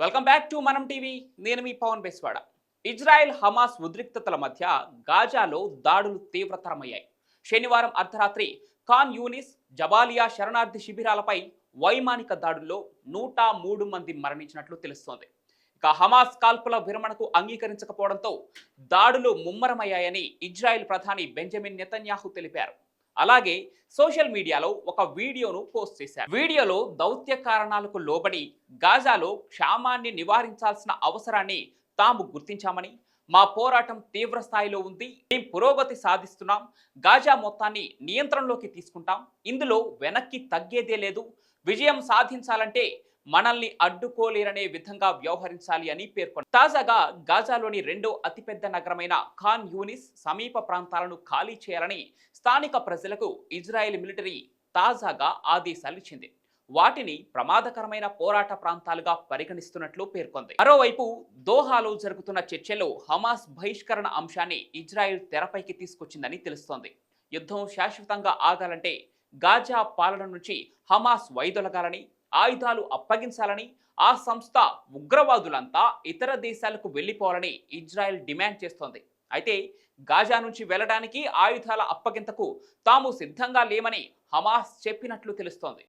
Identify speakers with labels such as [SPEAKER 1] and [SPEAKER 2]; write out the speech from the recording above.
[SPEAKER 1] Welcome back to Manam TV నేను మీ Pavan Beswada. Israel Hamas ఉద్రిక్తతల మధ్య గాజాలో దాడులు తీవ్రతరమయ్యాయి. శనివారం అర్ధరాత్రి ఖాన్ యూనిస్ జబాలియా శరణార్థి శిబిరాలపై వైమానిక దాడుల్లో నూట మూడు మంది మరణించినట్లు తెలుస్తోంది. ఇక హమాస్ కాల్పుల విరమణకు అంగీకరించకపోవడంతో దాడులు ముమ్మరమయ్యాయని ఇజ్రాయెల్ ప్రధాని బెంజమిన్ నెతన్యాహు తెలిపారు. అలాగే సోషల్ మీడియాలో ఒక వీడియోను పోస్ట్ చేశారు. వీడియోలో దౌత్య కారణాలకు లోబడి గాజాలో క్షామాన్ని నివారించాల్సిన అవసరాన్ని తాము గుర్తించామని మా పోరాటం తీవ్ర స్థాయిలో ఉంది మేము పురోగతి సాధిస్తున్నాం గాజా మొత్తాన్ని నియంత్రణలోకి తీసుకుంటాం ఇందులో వెనక్కి తగ్గేదే లేదు విజయం సాధించాలంటే మనల్ని అడ్డుకోలేరనే విధంగా వ్యవహరించాలి అని పేర్కొన్నారు తాజాగా గాజాలోని రెండో అతిపెద్ద నగరమైన ఖాన్ యూనిస్ సమీప ప్రాంతాలను ఖాళీ చేయాలని స్థానిక ప్రజలకు ఇజ్రాయెల్ మిలిటరీ తాజాగా ఆదేశాలు ఇచ్చింది. వాటిని ప్రమాదకరమైన పోరాట ప్రాంతాలుగా పరిగణిస్తున్నట్లు పేర్కొంది. మరోవైపు దోహాలో జరుగుతున్న చర్చలో హమాస్ బహిష్కరణ అంశాన్ని ఇజ్రాయెల్ తెరపైకి తీసుకొచ్చిందని తెలుస్తోంది. యుద్ధం శాశ్వతంగా ఆగాలంటే గాజా పాలన నుంచి హమాస్ వైదొలగాలని ఆయుధాలు అప్పగించాలని ఆ సంస్థ ఉగ్రవాదులంతా ఇతర దేశాలకు వెళ్ళిపోవాలని ఇజ్రాయెల్ డిమాండ్ చేస్తోంది. అయితే గాజా నుంచి వెళ్ళడానికి ఆయుధాల అప్పగింతకు తాము సిద్ధంగా లేమని హమాస్ చెప్పినట్లు తెలుస్తోంది.